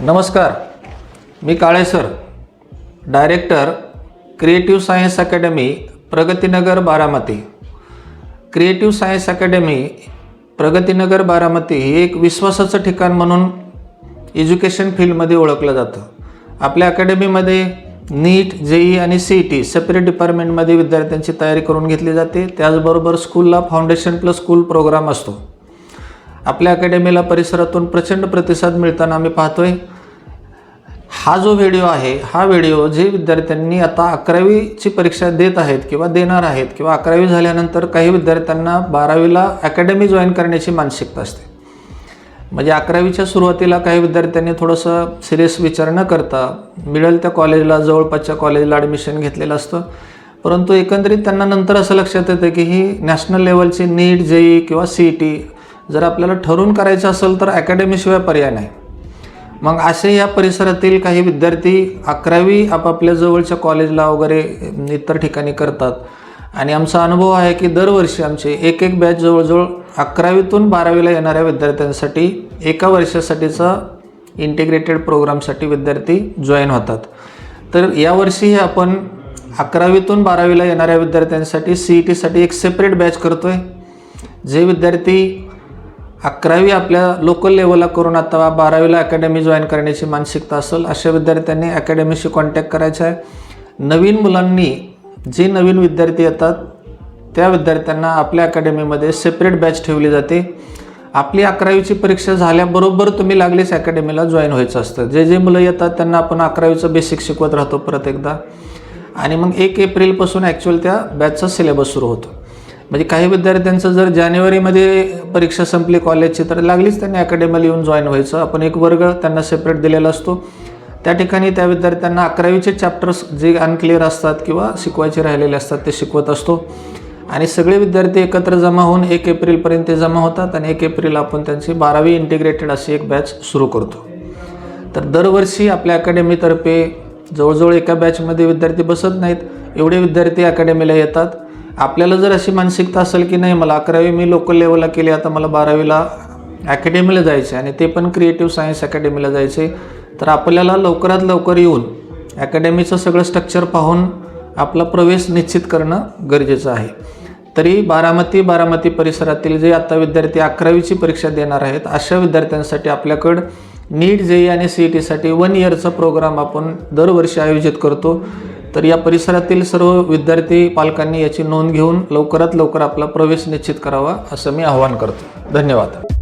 नमस्कार. मी Kale sir director creative science academy Pragatinagar Baramati. Creative science academy Pragatinagar Baramati ही एक विश्वासाचं ठिकाण म्हणून एज्युकेशन फील्डमध्ये ओळखलं जातं. आपल्या अकॅडमीमध्ये नीट जेई आणि सी ई टी सेपरेट डिपार्टमेंटमध्ये विद्यार्थ्यांची तयारी करून घेतली जाते. त्याचबरोबर स्कूलला फाउंडेशन प्लस स्कूल प्रोग्राम असतो. आपल्या अकॅडमीला परिसरातून प्रचंड प्रतिसाद मिळताना आम्ही पाहतोय. हा जो व्हिडिओ आहे हा व्हिडिओ जे विद्यार्थ्यांनी आता अकरावीची परीक्षा देत आहेत किंवा देणार आहेत किंवा अकरावी झाल्यानंतर काही विद्यार्थ्यांना बारावीला अकॅडमी जॉईन करण्याची मानसिकता असते. म्हणजे अकरावीच्या सुरुवातीला काही विद्यार्थ्यांनी थोडंसं सिरियस विचार न करता मिळेल त्या कॉलेजला जवळपासच्या कॉलेजला ॲडमिशन घेतलेलं असतं. परंतु एकंदरीत त्यांना नंतर असं लक्षात येतं की ही नॅशनल लेवलची नीट जेई किंवा सी ई टी जर आपल्याला ठरवून करायचं असेल तर अकॅडमीशिवाय पर्याय नाही. मग असे या परिसरातील काही विद्यार्थी अकरावी आपापल्या जवळच्या कॉलेजला वगैरे इतर ठिकाणी करतात. आणि आमचा अनुभव आहे की दरवर्षी आमचे एक एक बॅच जवळजवळ अकरावीतून बारावीला येणाऱ्या विद्यार्थ्यांसाठी एका वर्षासाठीचा इंटिग्रेटेड प्रोग्रामसाठी विद्यार्थी जॉईन होतात. तर यावर्षी आपण अकरावीतून बारावीला येणाऱ्या विद्यार्थ्यांसाठी सी ई टीसाठी एक सेपरेट बॅच करतो आहे जे विद्यार्थी अकरावी आपल्या लोकल लेवलला करून आता बारावीला अकॅडमी जॉईन करण्याची मानसिकता असेल अशा विद्यार्थ्यांनी अकॅडमीशी कॉन्टॅक्ट करायचा आहे. नवीन मुलांनी जे नवीन विद्यार्थी येतात त्या विद्यार्थ्यांना आपल्या अकॅडमीमध्ये सेपरेट बॅच ठेवली जाते. आपली अकरावीची परीक्षा झाल्याबरोबर तुम्ही लागलीच अकॅडमीला जॉईन व्हायचं असतं. जे जे मुलं येतात त्यांना आपण अकरावीचं बेसिक शिकवत राहतो परत एकदा. आणि मग एक एप्रिलपासून ॲक्च्युअल त्या बॅचचा सिलेबस सुरू होतो. म्हणजे काही विद्यार्थ्यांचं जर जानेवारीमध्ये परीक्षा संपली कॉलेजची तर लागलीच त्यांनी अकॅडमीला येऊन जॉईन व्हायचं. आपण एक वर्ग त्यांना सेपरेट दिलेला असतो. त्या ठिकाणी त्या विद्यार्थ्यांना अकरावीचे चॅप्टर्स जे अनक्लिअर असतात किंवा शिकवायचे राहिलेले असतात ते शिकवत असतो. आणि सगळे विद्यार्थी एकत्र जमा होऊन एक एप्रिलपर्यंत ते जमा होतात आणि एक एप्रिल आपण त्यांची बारावी इंटिग्रेटेड अशी एक बॅच सुरू करतो. तर दरवर्षी आपल्या अकॅडमीतर्फे जवळजवळ एका बॅचमध्ये विद्यार्थी बसत नाहीत. एवढे विद्यार्थी अकॅडमीला येतात. आपल्याला जर अशी मानसिकता असेल की नाही मला अकरावी मी लोकल लेवलला केली आता मला बारावीला अकॅडमीला जायचे आणि ते पण क्रिएटिव्ह सायन्स अकॅडमीला जायचे तर आपल्याला लवकरात लवकर येऊन अकॅडमीचं सगळं स्ट्रक्चर पाहून आपला प्रवेश निश्चित करणं गरजेचं आहे. तरी बारामती बारामती परिसरातील जे आता विद्यार्थी अकरावीची परीक्षा देणार आहेत अशा विद्यार्थ्यांसाठी आपल्याकडं नीट जेई आणि सी ई टीसाठी वन इयरचा प्रोग्राम आपण दरवर्षी आयोजित करतो. तर या परिसरातील सर्व विद्यार्थी पालकांनी याची नोंद घेऊन लवकरात लवकर आपला प्रवेश निश्चित करावा असं मी आवाहन करतो. धन्यवाद.